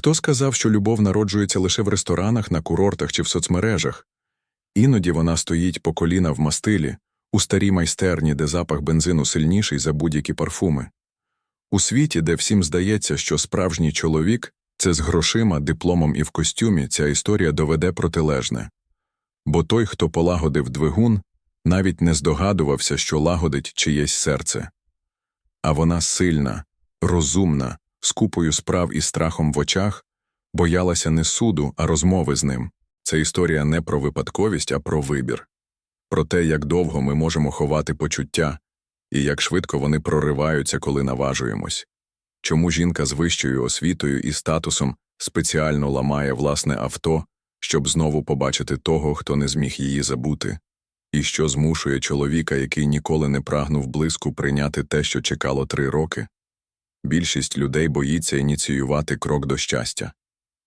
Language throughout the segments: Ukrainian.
Хто сказав, що любов народжується лише в ресторанах, на курортах чи в соцмережах? Іноді вона стоїть по коліна в мастилі, у старій майстерні, де запах бензину сильніший за будь-які парфуми. У світі, де всім здається, що справжній чоловік це з грошима, дипломом і в костюмі, ця історія доведе протилежне. Бо той, хто полагодив двигун, навіть не здогадувався, що лагодить чиєсь серце. А вона сильна, розумна, з купою справ і страхом в очах, боялася не суду, а розмови з ним. Це історія не про випадковість, а про вибір. Про те, як довго ми можемо ховати почуття, і як швидко вони прориваються, коли наважуємось. Чому жінка з вищою освітою і статусом спеціально ламає власне авто, щоб знову побачити того, хто не зміг її забути, і що змушує чоловіка, який ніколи не прагнув блиску прийняти те, що чекало три роки? Більшість людей боїться ініціювати крок до щастя.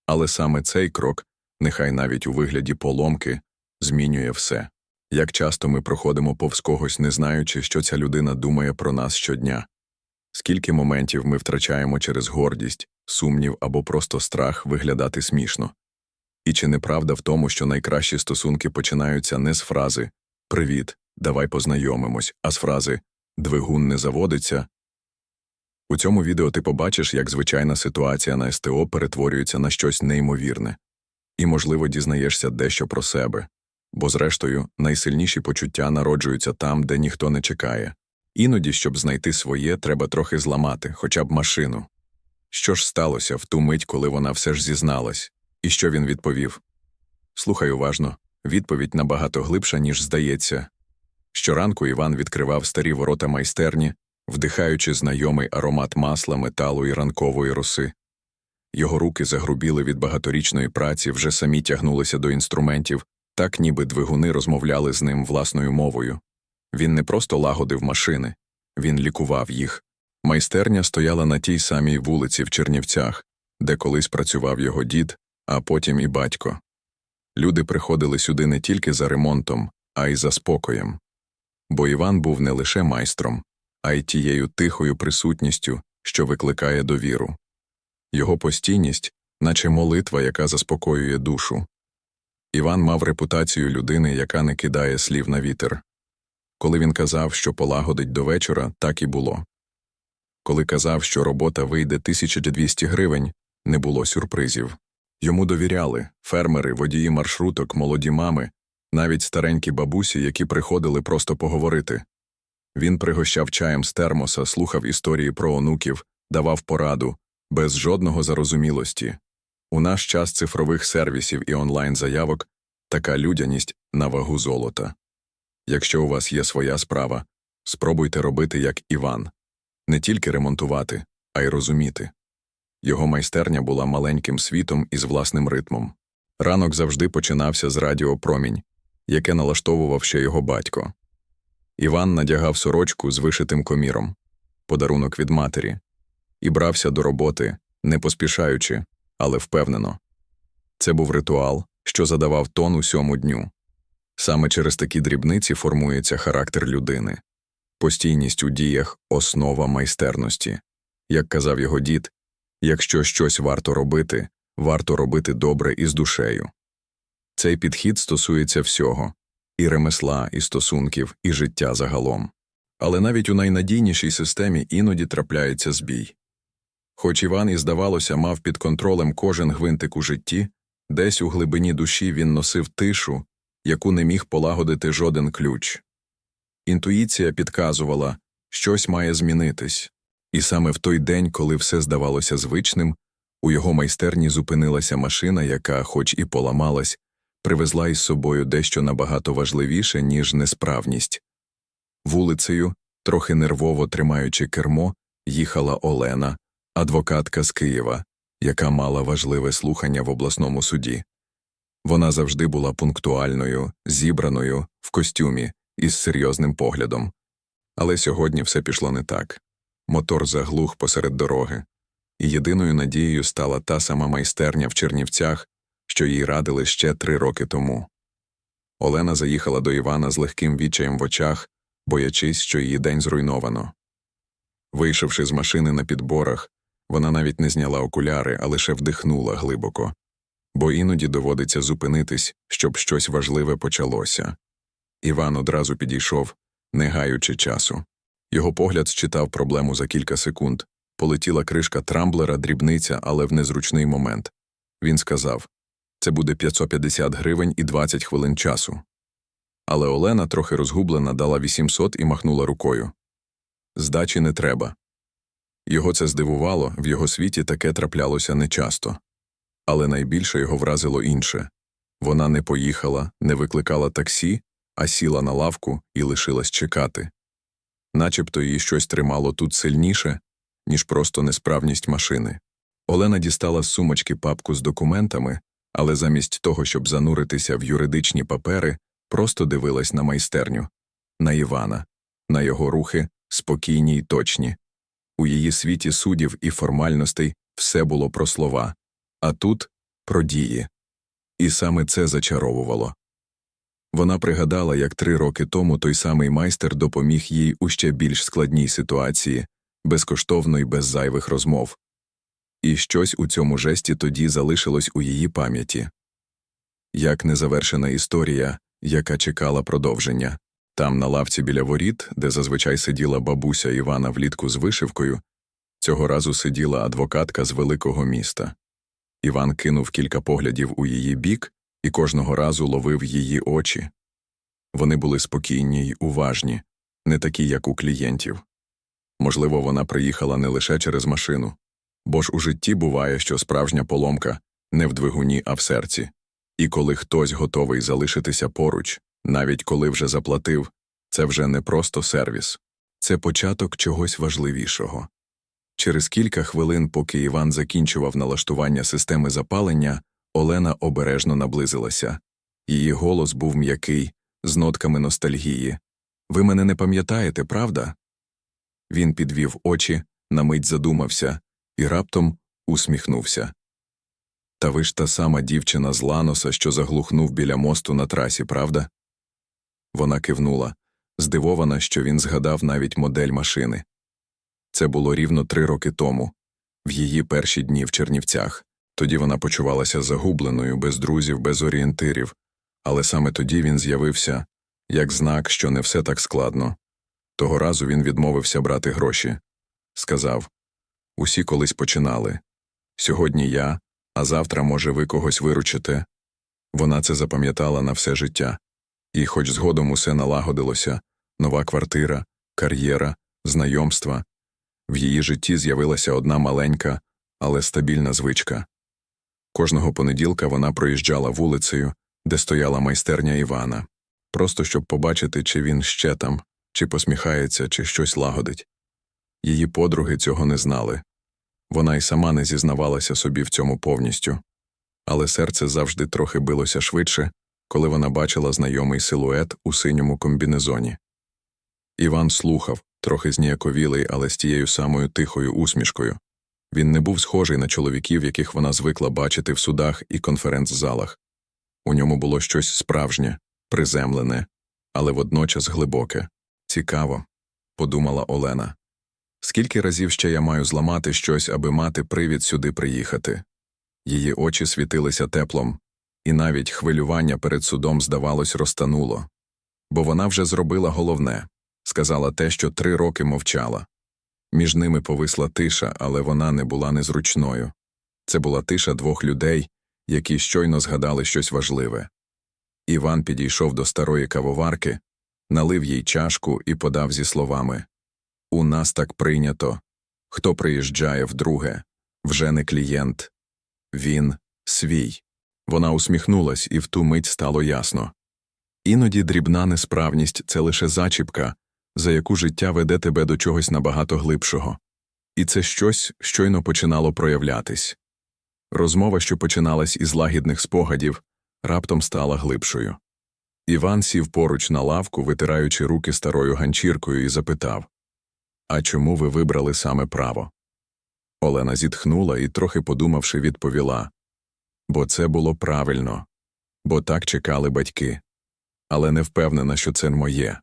Але саме цей крок, нехай навіть у вигляді поломки, змінює все. Як часто ми проходимо повз когось, не знаючи, що ця людина думає про нас щодня, скільки моментів ми втрачаємо через гордість, сумнів або просто страх виглядати смішно. І чи неправда в тому, що найкращі стосунки починаються не з фрази Привіт, давай познайомимось, а з фрази Двигун не заводиться. У цьому відео ти побачиш, як звичайна ситуація на СТО перетворюється на щось неймовірне, і, можливо, дізнаєшся дещо про себе, бо, зрештою, найсильніші почуття народжуються там, де ніхто не чекає. Іноді, щоб знайти своє, треба трохи зламати, хоча б машину. Що ж сталося в ту мить, коли вона все ж зізналась, і що він відповів? Слухай уважно, відповідь набагато глибша, ніж здається. Щоранку Іван відкривав старі ворота майстерні, вдихаючи знайомий аромат масла, металу і ранкової роси. Його руки загрубіли від багаторічної праці, вже самі тягнулися до інструментів, так ніби двигуни розмовляли з ним власною мовою. Він не просто лагодив машини, він лікував їх. Майстерня стояла на тій самій вулиці в Чернівцях, де колись працював його дід, а потім і батько. Люди приходили сюди не тільки за ремонтом, а й за спокоєм. Бо Іван був не лише майстром, а й тією тихою присутністю, що викликає довіру. Його постійність, наче молитва, яка заспокоює душу. Іван мав репутацію людини, яка не кидає слів на вітер. Коли він казав, що полагодить до вечора, так і було. Коли казав, що робота вийде 1200 гривень, не було сюрпризів. Йому довіряли фермери, водії маршруток, молоді мами, навіть старенькі бабусі, які приходили просто поговорити. Він пригощав чаєм з термоса, слухав історії про онуків, давав пораду, без жодного зарозумілості. У наш час цифрових сервісів і онлайн заявок така людяність на вагу золота. Якщо у вас є своя справа, спробуйте робити як Іван не тільки ремонтувати, а й розуміти. Його майстерня була маленьким світом із власним ритмом. Ранок завжди починався з радіопромінь, яке налаштовував ще його батько. Іван надягав сорочку з вишитим коміром, подарунок від матері, і брався до роботи, не поспішаючи, але впевнено. Це був ритуал, що задавав тон усьому дню. Саме через такі дрібниці формується характер людини, постійність у діях основа майстерності. Як казав його дід, якщо щось варто робити, варто робити добре і з душею. Цей підхід стосується всього і ремесла, і стосунків, і життя загалом. Але навіть у найнадійнішій системі іноді трапляється збій. Хоч Іван і, здавалося, мав під контролем кожен гвинтик у житті, десь у глибині душі він носив тишу, яку не міг полагодити жоден ключ. Інтуїція підказувала, щось має змінитись, і саме в той день, коли все здавалося звичним, у його майстерні зупинилася машина, яка, хоч і поламалась, привезла із собою дещо набагато важливіше, ніж несправність. Вулицею, трохи нервово тримаючи кермо, їхала Олена, адвокатка з Києва, яка мала важливе слухання в обласному суді. Вона завжди була пунктуальною, зібраною, в костюмі із серйозним поглядом. Але сьогодні все пішло не так. Мотор заглух посеред дороги, і єдиною надією стала та сама майстерня в Чернівцях, що їй радили ще три роки тому. Олена заїхала до Івана з легким відчаєм в очах, боячись, що її день зруйновано. Вийшовши з машини на підборах, Вона навіть не зняла окуляри, а лише вдихнула глибоко. Бо іноді доводиться зупинитись, щоб щось важливе почалося. Іван одразу підійшов, не гаючи часу. Його погляд считав проблему за кілька секунд. Полетіла кришка трамблера, дрібниця, але в незручний момент. Він сказав це буде 550 гривень і 20 хвилин часу. Але Олена, трохи розгублена, дала 800 і махнула рукою. Здачі не треба. Його це здивувало, в його світі таке траплялося нечасто. Але найбільше його вразило інше вона не поїхала, не викликала таксі, а сіла на лавку і лишилась чекати. Начебто її щось тримало тут сильніше, ніж просто несправність машини. Олена дістала з сумочки папку з документами, але замість того, щоб зануритися в юридичні папери, просто дивилась на майстерню, на Івана, на його рухи, спокійні й точні. У її світі судів і формальностей все було про слова, а тут про дії. І саме це зачаровувало. Вона пригадала, як три роки тому той самий майстер допоміг їй у ще більш складній ситуації, безкоштовно й без зайвих розмов. І щось у цьому жесті тоді залишилось у її пам'яті як незавершена історія, яка чекала продовження. Там, на лавці біля воріт, де зазвичай сиділа бабуся Івана влітку з вишивкою, цього разу сиділа адвокатка з великого міста. Іван кинув кілька поглядів у її бік і кожного разу ловив її очі. Вони були спокійні й уважні, не такі, як у клієнтів. Можливо, вона приїхала не лише через машину, бо ж у житті буває, що справжня поломка не в двигуні, а в серці. І коли хтось готовий залишитися поруч, навіть коли вже заплатив, це вже не просто сервіс, це початок чогось важливішого. Через кілька хвилин, поки Іван закінчував налаштування системи запалення, Олена обережно наблизилася. Її голос був м'який, з нотками ностальгії. Ви мене не пам'ятаєте, правда? Він підвів очі, на мить задумався і раптом усміхнувся. Та ви ж та сама дівчина з Ланоса, що заглухнув біля мосту на трасі, правда? Вона кивнула, здивована, що він згадав навіть модель машини. Це було рівно три роки тому, в її перші дні в Чернівцях. Тоді вона почувалася загубленою, без друзів, без орієнтирів, але саме тоді він з'явився як знак, що не все так складно. Того разу він відмовився брати гроші. Сказав Усі колись починали. Сьогодні я, а завтра, може, ви когось виручите. Вона це запам'ятала на все життя. І, хоч згодом усе налагодилося нова квартира, кар'єра, знайомства, в її житті з'явилася одна маленька, але стабільна звичка. Кожного понеділка вона проїжджала вулицею, де стояла майстерня Івана, просто щоб побачити, чи він ще там, чи посміхається, чи щось лагодить. Її подруги цього не знали. Вона й сама не зізнавалася собі в цьому повністю, але серце завжди трохи билося швидше, коли вона бачила знайомий силует у синьому комбінезоні. Іван слухав, трохи зніяковілий, але з тією самою тихою усмішкою. Він не був схожий на чоловіків, яких вона звикла бачити в судах і конференц-залах. У ньому було щось справжнє, приземлене, але водночас глибоке. Цікаво, подумала Олена. Скільки разів ще я маю зламати щось, аби мати привід сюди приїхати? Її очі світилися теплом, і навіть хвилювання перед судом, здавалось, розтануло. Бо вона вже зробила головне сказала те, що три роки мовчала. Між ними повисла тиша, але вона не була незручною. Це була тиша двох людей, які щойно згадали щось важливе. Іван підійшов до старої кавоварки, налив їй чашку і подав зі словами У нас так прийнято. Хто приїжджає вдруге, вже не клієнт. Він свій. Вона усміхнулась, і в ту мить стало ясно. Іноді дрібна несправність це лише зачіпка, за яку життя веде тебе до чогось набагато глибшого. І це щось щойно починало проявлятись. Розмова, що починалась із лагідних спогадів, раптом стала глибшою. Іван сів поруч на лавку, витираючи руки старою ганчіркою, і запитав А чому ви вибрали саме право? Олена зітхнула і, трохи подумавши, відповіла Бо це було правильно, бо так чекали батьки. Але не впевнена, що це моє.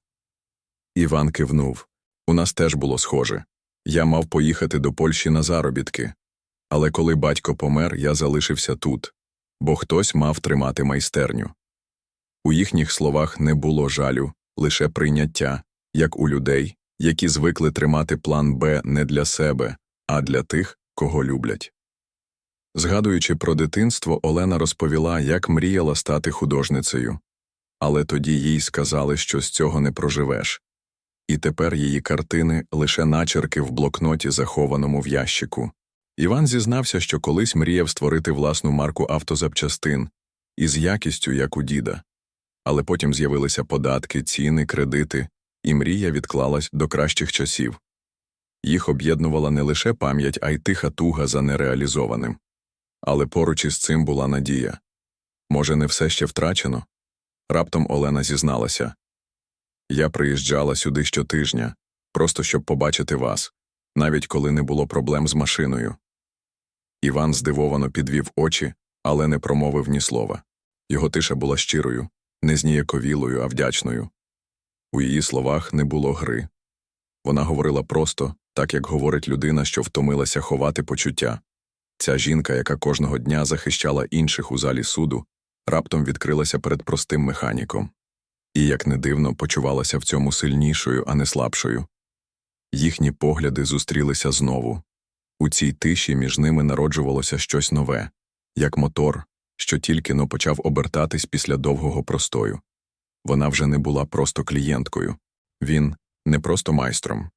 Іван кивнув. У нас теж було схоже. Я мав поїхати до Польщі на заробітки, Але коли батько помер, я залишився тут, бо хтось мав тримати майстерню. У їхніх словах не було жалю, лише прийняття, як у людей, які звикли тримати план Б не для себе, а для тих, кого люблять. Згадуючи про дитинство, Олена розповіла, як мріяла стати художницею. Але тоді їй сказали, що з цього не проживеш. І тепер її картини лише начерки в блокноті, захованому в ящику. Іван зізнався, що колись мріяв створити власну марку автозапчастин із якістю, як у діда. Але потім з'явилися податки, ціни, кредити, і мрія відклалась до кращих часів. Їх об'єднувала не лише пам'ять, а й тиха туга за нереалізованим. Але поруч із цим була надія. Може, не все ще втрачено? Раптом Олена зізналася. Я приїжджала сюди щотижня, просто щоб побачити вас, навіть коли не було проблем з машиною. Іван здивовано підвів очі, але не промовив ні слова. Його тиша була щирою, не зніяковілою, а вдячною. У її словах не було гри. Вона говорила просто, так як говорить людина, що втомилася ховати почуття. Ця жінка, яка кожного дня захищала інших у залі суду, раптом відкрилася перед простим механіком. І, як не дивно, почувалася в цьому сильнішою, а не слабшою. Їхні погляди зустрілися знову. У цій тиші між ними народжувалося щось нове, як мотор, що тільки но почав обертатись після довгого простою. Вона вже не була просто клієнткою, він не просто майстром.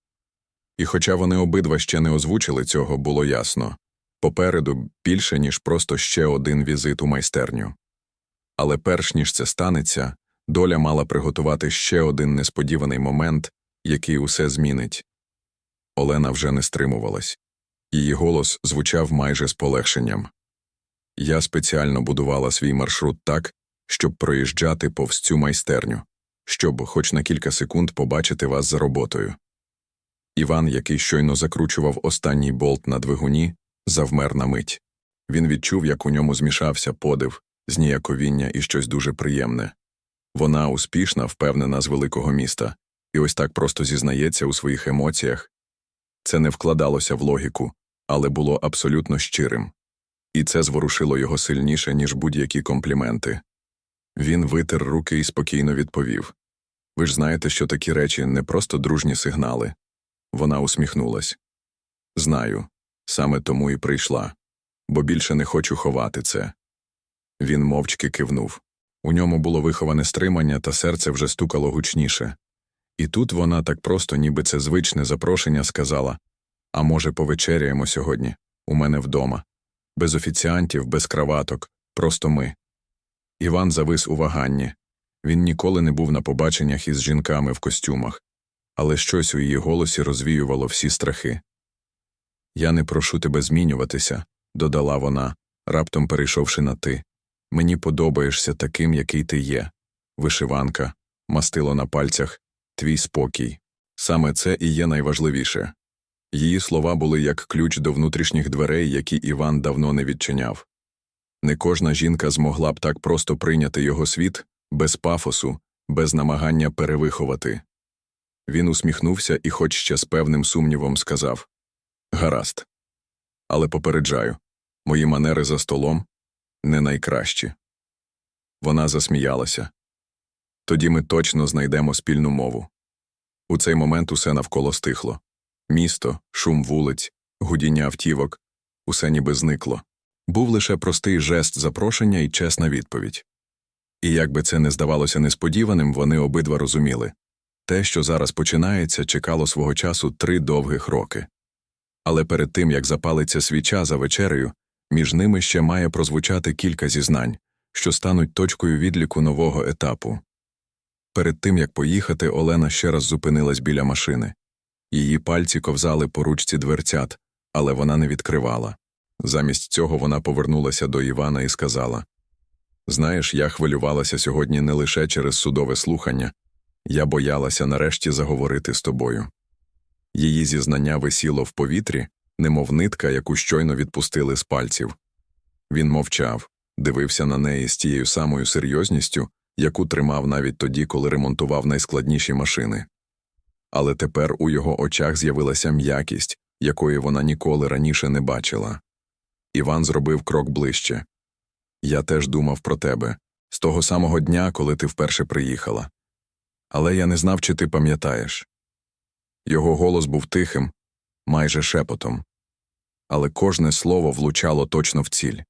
І хоча вони обидва ще не озвучили цього, було ясно попереду більше, ніж просто ще один візит у майстерню. Але перш ніж це станеться, доля мала приготувати ще один несподіваний момент, який усе змінить. Олена вже не стримувалась. Її голос звучав майже з полегшенням. Я спеціально будувала свій маршрут так, щоб проїжджати повз цю майстерню, щоб хоч на кілька секунд побачити вас за роботою. Іван, який щойно закручував останній болт на двигуні, завмер на мить. Він відчув, як у ньому змішався подив, зніяковіння і щось дуже приємне. Вона успішна, впевнена з великого міста, і ось так просто зізнається у своїх емоціях. Це не вкладалося в логіку, але було абсолютно щирим. І це зворушило його сильніше, ніж будь-які компліменти. Він витер руки і спокійно відповів Ви ж знаєте, що такі речі не просто дружні сигнали. Вона усміхнулась. Знаю, саме тому і прийшла, бо більше не хочу ховати це. Він мовчки кивнув. У ньому було виховане стримання, та серце вже стукало гучніше. І тут вона так просто, ніби це звичне запрошення, сказала А може, повечеряємо сьогодні, у мене вдома. Без офіціантів, без краваток, просто ми. Іван завис у ваганні. Він ніколи не був на побаченнях із жінками в костюмах, але щось у її голосі розвіювало всі страхи. Я не прошу тебе змінюватися, додала вона, раптом перейшовши на ти. Мені подобаєшся таким, який ти є. Вишиванка, мастило на пальцях, твій спокій. Саме це і є найважливіше. Її слова були як ключ до внутрішніх дверей, які Іван давно не відчиняв. Не кожна жінка змогла б так просто прийняти його світ без пафосу, без намагання перевиховати. Він усміхнувся і, хоч ще з певним сумнівом, сказав Гаразд. Але попереджаю мої манери за столом не найкращі. Вона засміялася. Тоді ми точно знайдемо спільну мову. У цей момент усе навколо стихло місто, шум вулиць, гудіння автівок, усе ніби зникло. Був лише простий жест запрошення і чесна відповідь. І як би це не здавалося несподіваним, вони обидва розуміли те, що зараз починається, чекало свого часу три довгих роки. Але перед тим як запалиться свіча за вечерею, між ними ще має прозвучати кілька зізнань, що стануть точкою відліку нового етапу. Перед тим як поїхати, Олена ще раз зупинилась біля машини. Її пальці ковзали по ручці дверцят, але вона не відкривала. Замість цього вона повернулася до Івана і сказала Знаєш, я хвилювалася сьогодні не лише через судове слухання, я боялася нарешті заговорити з тобою. Її зізнання висіло в повітрі, немов нитка, яку щойно відпустили з пальців. Він мовчав, дивився на неї з тією самою серйозністю, яку тримав навіть тоді, коли ремонтував найскладніші машини. Але тепер у його очах з'явилася м'якість, якої вона ніколи раніше не бачила. Іван зробив крок ближче. Я теж думав про тебе з того самого дня, коли ти вперше приїхала. Але я не знав, чи ти пам'ятаєш. Його голос був тихим, майже шепотом, але кожне слово влучало точно в ціль.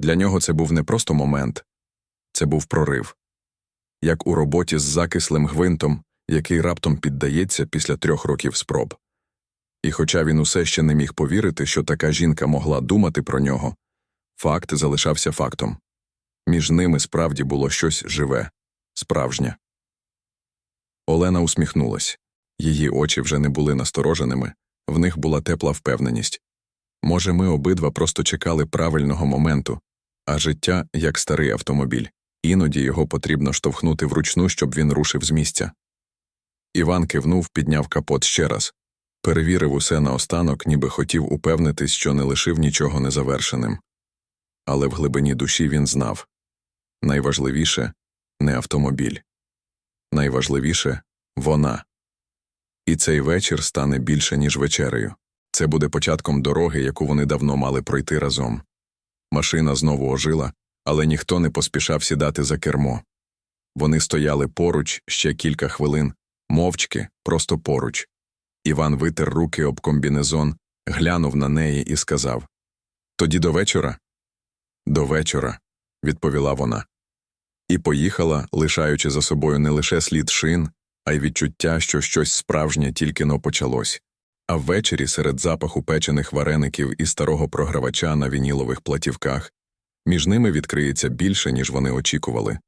Для нього це був не просто момент, це був прорив, як у роботі з закислим гвинтом, який раптом піддається після трьох років спроб. І хоча він усе ще не міг повірити, що така жінка могла думати про нього, факт залишався фактом. Між ними справді було щось живе, справжнє. Олена усміхнулась. Її очі вже не були настороженими, в них була тепла впевненість. Може, ми обидва просто чекали правильного моменту, а життя як старий автомобіль, іноді його потрібно штовхнути вручну, щоб він рушив з місця. Іван кивнув, підняв капот ще раз, перевірив усе наостанок, ніби хотів упевнитись, що не лишив нічого незавершеним. Але в глибині душі він знав найважливіше не автомобіль, найважливіше вона. І цей вечір стане більше, ніж вечерею. Це буде початком дороги, яку вони давно мали пройти разом. Машина знову ожила, але ніхто не поспішав сідати за кермо. Вони стояли поруч ще кілька хвилин, мовчки, просто поруч. Іван витер руки об комбінезон, глянув на неї і сказав Тоді до вечора? До вечора, відповіла вона. І поїхала, лишаючи за собою не лише слід шин, а й відчуття, що щось справжнє тільки но почалось. А ввечері серед запаху печених вареників і старого програвача на вінілових платівках між ними відкриється більше, ніж вони очікували.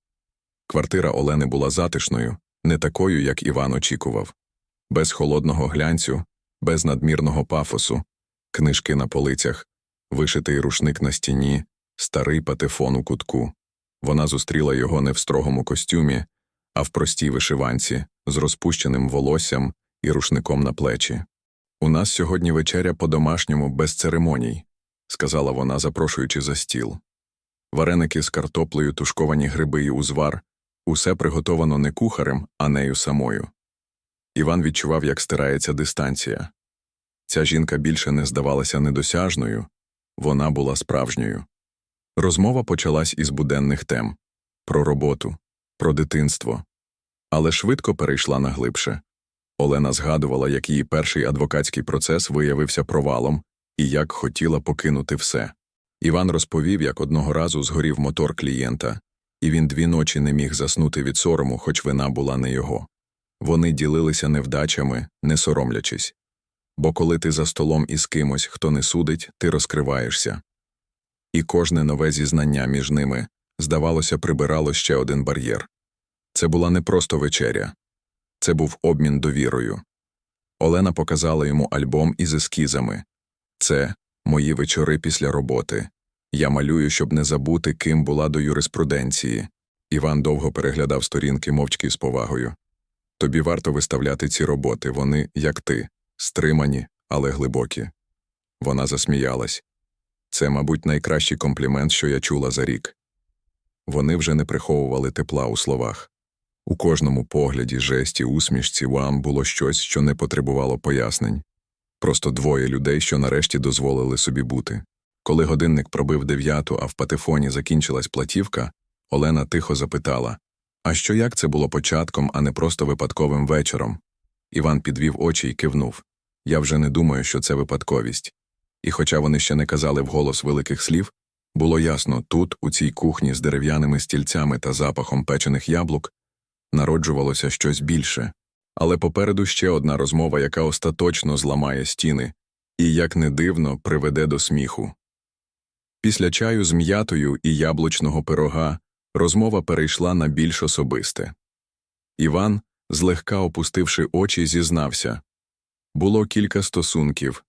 Квартира Олени була затишною, не такою, як Іван очікував, без холодного глянцю, без надмірного пафосу, книжки на полицях, вишитий рушник на стіні, старий патефон у кутку. Вона зустріла його не в строгому костюмі, а в простій вишиванці, з розпущеним волоссям і рушником на плечі. У нас сьогодні вечеря по-домашньому без церемоній, сказала вона, запрошуючи за стіл. Вареники з картоплею, тушковані гриби і узвар усе приготовано не кухарем, а нею самою. Іван відчував, як стирається дистанція. Ця жінка більше не здавалася недосяжною, вона була справжньою. Розмова почалась із буденних тем про роботу, про дитинство, але швидко перейшла на глибше. Олена згадувала, як її перший адвокатський процес виявився провалом і як хотіла покинути все. Іван розповів, як одного разу згорів мотор клієнта, і він дві ночі не міг заснути від сорому, хоч вина була не його. Вони ділилися невдачами, не соромлячись. Бо коли ти за столом із кимось, хто не судить, ти розкриваєшся. І кожне нове зізнання між ними, здавалося, прибирало ще один бар'єр. Це була не просто вечеря, це був обмін довірою. Олена показала йому альбом із ескізами це мої вечори після роботи. Я малюю, щоб не забути, ким була до юриспруденції. Іван довго переглядав сторінки мовчки з повагою. Тобі варто виставляти ці роботи, вони, як ти, стримані, але глибокі. Вона засміялась. Це, мабуть, найкращий комплімент, що я чула за рік. Вони вже не приховували тепла у словах. У кожному погляді, жесті, усмішці вам було щось, що не потребувало пояснень. Просто двоє людей, що нарешті дозволили собі бути. Коли годинник пробив дев'яту, а в патефоні закінчилась платівка, Олена тихо запитала А що як це було початком, а не просто випадковим вечором? Іван підвів очі і кивнув Я вже не думаю, що це випадковість. І хоча вони ще не казали вголос великих слів, було ясно тут, у цій кухні з дерев'яними стільцями та запахом печених яблук, народжувалося щось більше. Але попереду ще одна розмова, яка остаточно зламає стіни, і, як не дивно, приведе до сміху. Після чаю з м'ятою і яблучного пирога розмова перейшла на більш особисте. Іван, злегка опустивши очі, зізнався було кілька стосунків,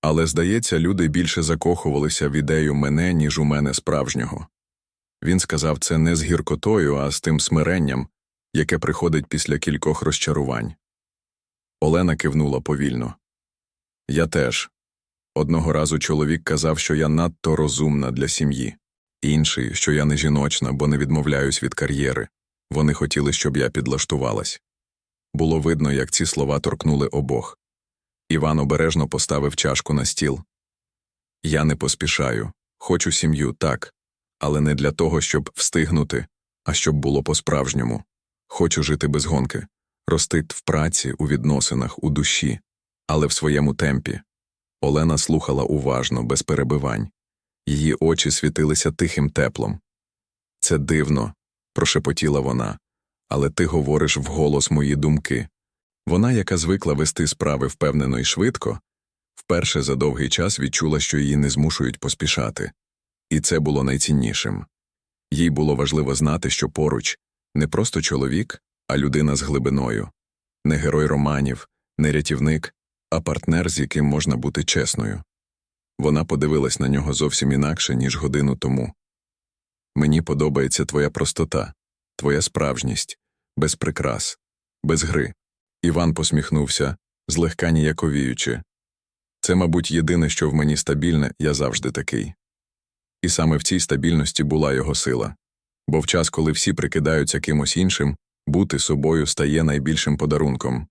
але, здається, люди більше закохувалися в ідею мене, ніж у мене справжнього. Він сказав це не з гіркотою, а з тим смиренням, яке приходить після кількох розчарувань. Олена кивнула повільно. Я теж. Одного разу чоловік казав, що я надто розумна для сім'ї, інший, що я не жіночна, бо не відмовляюсь від кар'єри. Вони хотіли, щоб я підлаштувалась. Було видно, як ці слова торкнули обох. Іван обережно поставив чашку на стіл. Я не поспішаю, хочу сім'ю, так, але не для того, щоб встигнути, а щоб було по-справжньому. Хочу жити без гонки, рости в праці, у відносинах, у душі, але в своєму темпі. Олена слухала уважно, без перебивань. Її очі світилися тихим теплом. Це дивно, прошепотіла вона, але ти говориш вголос мої думки. Вона, яка звикла вести справи впевнено і швидко, вперше за довгий час відчула, що її не змушують поспішати. І це було найціннішим. Їй було важливо знати, що поруч не просто чоловік, а людина з глибиною, не герой романів, не рятівник, а партнер, з яким можна бути чесною. Вона подивилась на нього зовсім інакше, ніж годину тому. Мені подобається твоя простота, твоя справжність, без прикрас, без гри. Іван посміхнувся, злегка ніяковіючи. Це, мабуть, єдине, що в мені стабільне, я завжди такий. І саме в цій стабільності була його сила. Бо в час, коли всі прикидаються кимось іншим, бути собою стає найбільшим подарунком.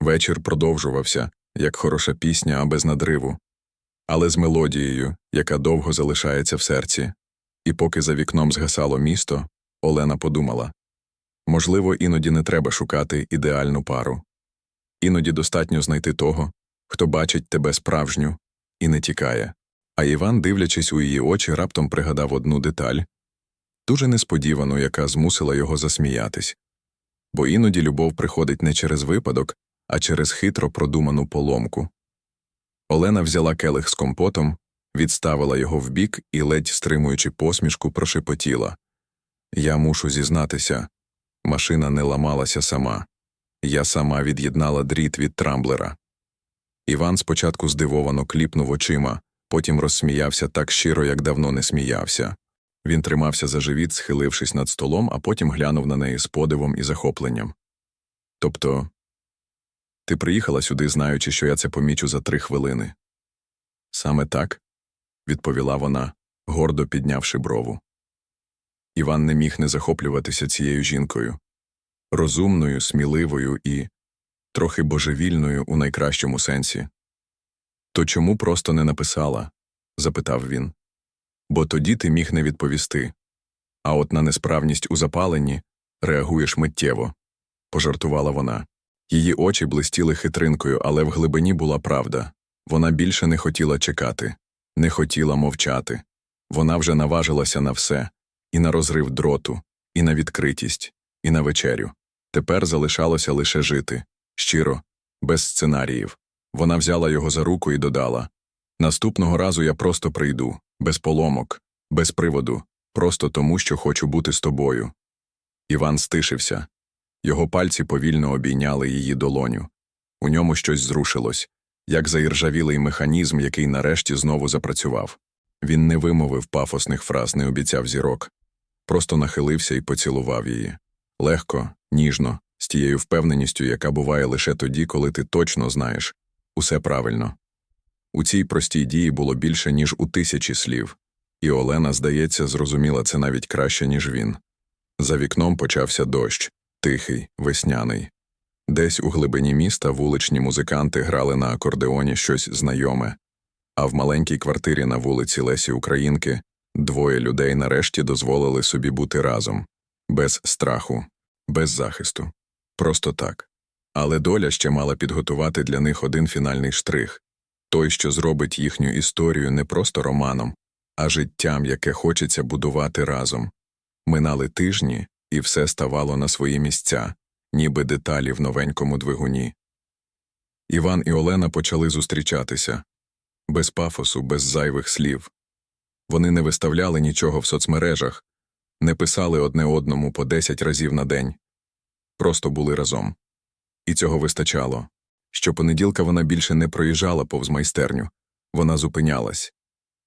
Вечір продовжувався, як хороша пісня, а без надриву, але з мелодією, яка довго залишається в серці. І поки за вікном згасало місто, Олена подумала можливо, іноді не треба шукати ідеальну пару. Іноді достатньо знайти того, хто бачить тебе справжню і не тікає. А Іван, дивлячись у її очі, раптом пригадав одну деталь дуже несподівану, яка змусила його засміятись. Бо іноді любов приходить не через випадок, а через хитро продуману поломку. Олена взяла келих з компотом, відставила його вбік і, ледь стримуючи посмішку, прошепотіла Я мушу зізнатися. Машина не ламалася сама. Я сама від'єднала дріт від трамблера. Іван спочатку здивовано кліпнув очима, потім розсміявся так щиро, як давно не сміявся. Він тримався за живіт, схилившись над столом, а потім глянув на неї з подивом і захопленням. Тобто, ти приїхала сюди, знаючи, що я це помічу за три хвилини. Саме так, відповіла вона, гордо піднявши брову. Іван не міг не захоплюватися цією жінкою розумною, сміливою і трохи божевільною у найкращому сенсі. То чому просто не написала? запитав він. Бо тоді ти міг не відповісти. А от на несправність у запаленні реагуєш миттєво, пожартувала вона. Її очі блистіли хитринкою, але в глибині була правда. Вона більше не хотіла чекати, не хотіла мовчати. Вона вже наважилася на все і на розрив дроту, і на відкритість, і на вечерю. Тепер залишалося лише жити щиро, без сценаріїв. Вона взяла його за руку і додала Наступного разу я просто прийду, без поломок, без приводу, просто тому, що хочу бути з тобою. Іван стишився. Його пальці повільно обійняли її долоню. У ньому щось зрушилось, як заіржавілий механізм, який нарешті знову запрацював. Він не вимовив пафосних фраз, не обіцяв зірок, просто нахилився і поцілував її. Легко, ніжно, з тією впевненістю, яка буває лише тоді, коли ти точно знаєш усе правильно. У цій простій дії було більше, ніж у тисячі слів, і Олена, здається, зрозуміла це навіть краще, ніж він. За вікном почався дощ, тихий, весняний. Десь у глибині міста вуличні музиканти грали на акордеоні щось знайоме, а в маленькій квартирі на вулиці Лесі Українки двоє людей нарешті дозволили собі бути разом, без страху, без захисту. Просто так. Але доля ще мала підготувати для них один фінальний штрих той, що зробить їхню історію не просто романом, а життям, яке хочеться будувати разом. Минали тижні, і все ставало на свої місця, ніби деталі в новенькому двигуні. Іван і Олена почали зустрічатися без пафосу, без зайвих слів. Вони не виставляли нічого в соцмережах, не писали одне одному по десять разів на день, просто були разом. І цього вистачало. Щопонеділка вона більше не проїжджала повз майстерню, вона зупинялась.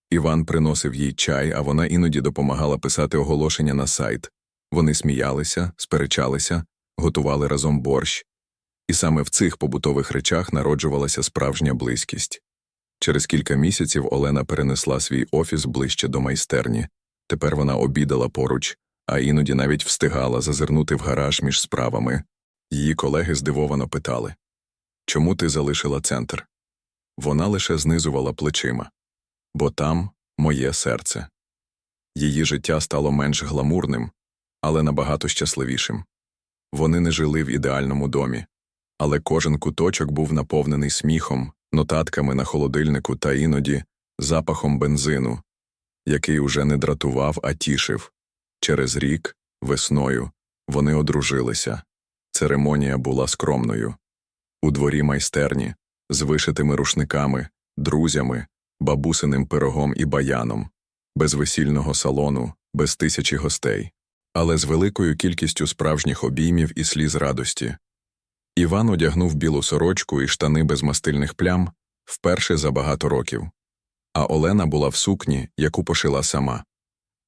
Іван приносив їй чай, а вона іноді допомагала писати оголошення на сайт. Вони сміялися, сперечалися, готували разом борщ. І саме в цих побутових речах народжувалася справжня близькість. Через кілька місяців Олена перенесла свій офіс ближче до майстерні. Тепер вона обідала поруч, а іноді навіть встигала зазирнути в гараж між справами. Її колеги здивовано питали Чому ти залишила центр? Вона лише знизувала плечима. бо там моє серце. Її життя стало менш гламурним, але набагато щасливішим. Вони не жили в ідеальному домі, але кожен куточок був наповнений сміхом, нотатками на холодильнику та іноді запахом бензину, який уже не дратував, а тішив. Через рік, весною, вони одружилися. Церемонія була скромною. У дворі майстерні, з вишитими рушниками, друзями, бабусиним пирогом і баяном, без весільного салону, без тисячі гостей, але з великою кількістю справжніх обіймів і сліз радості. Іван одягнув білу сорочку і штани без мастильних плям вперше за багато років. А Олена була в сукні, яку пошила сама.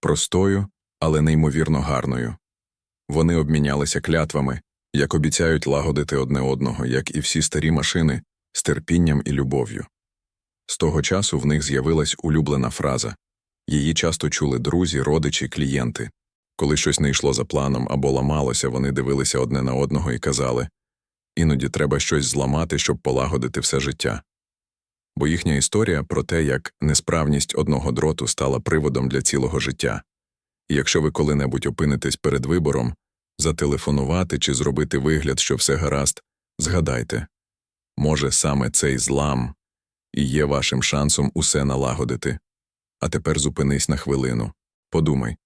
Простою, але неймовірно гарною. Вони обмінялися клятвами, як обіцяють лагодити одне одного, як і всі старі машини, з терпінням і любов'ю. З того часу в них з'явилась улюблена фраза. Її часто чули друзі, родичі, клієнти. Коли щось не йшло за планом або ламалося, вони дивилися одне на одного і казали іноді треба щось зламати, щоб полагодити все життя. Бо їхня історія про те, як несправність одного дроту стала приводом для цілого життя. І якщо ви коли-небудь опинитесь перед вибором зателефонувати чи зробити вигляд, що все гаразд, згадайте може, саме цей злам і є вашим шансом усе налагодити. А тепер зупинись на хвилину. Подумай,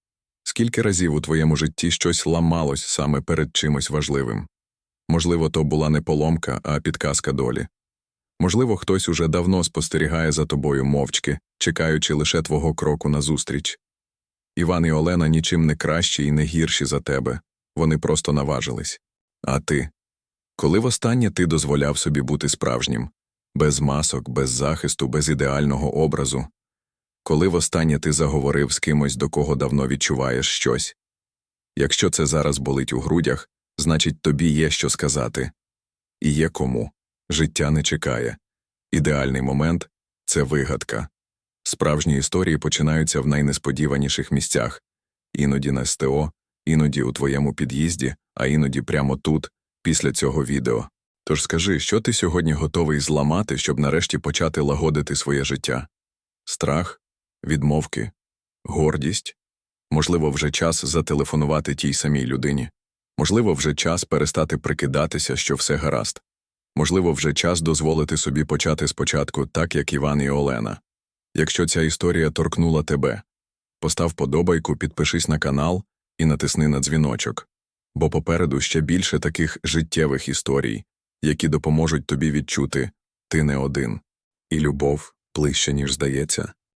скільки разів у твоєму житті щось ламалось саме перед чимось важливим? Можливо, то була не поломка, а підказка долі. Можливо, хтось уже давно спостерігає за тобою мовчки, чекаючи лише твого кроку назустріч. Іван і Олена нічим не кращі і не гірші за тебе, вони просто наважились. А ти? Коли востаннє ти дозволяв собі бути справжнім, без масок, без захисту, без ідеального образу? Коли востаннє ти заговорив з кимось, до кого давно відчуваєш щось? Якщо це зараз болить у грудях, значить тобі є що сказати. І є кому. Життя не чекає. Ідеальний момент це вигадка. Справжні історії починаються в найнесподіваніших місцях іноді на СТО, іноді у твоєму під'їзді, а іноді прямо тут, після цього відео. Тож скажи, що ти сьогодні готовий зламати, щоб нарешті почати лагодити своє життя? Страх, відмовки, гордість? Можливо, вже час зателефонувати тій самій людині. Можливо, вже час перестати прикидатися, що все гаразд. Можливо, вже час дозволити собі почати спочатку, так як Іван і Олена. Якщо ця історія торкнула тебе, постав подобайку, підпишись на канал і натисни на дзвіночок, бо попереду ще більше таких життєвих історій, які допоможуть тобі відчути ти не один, і любов ближче, ніж здається.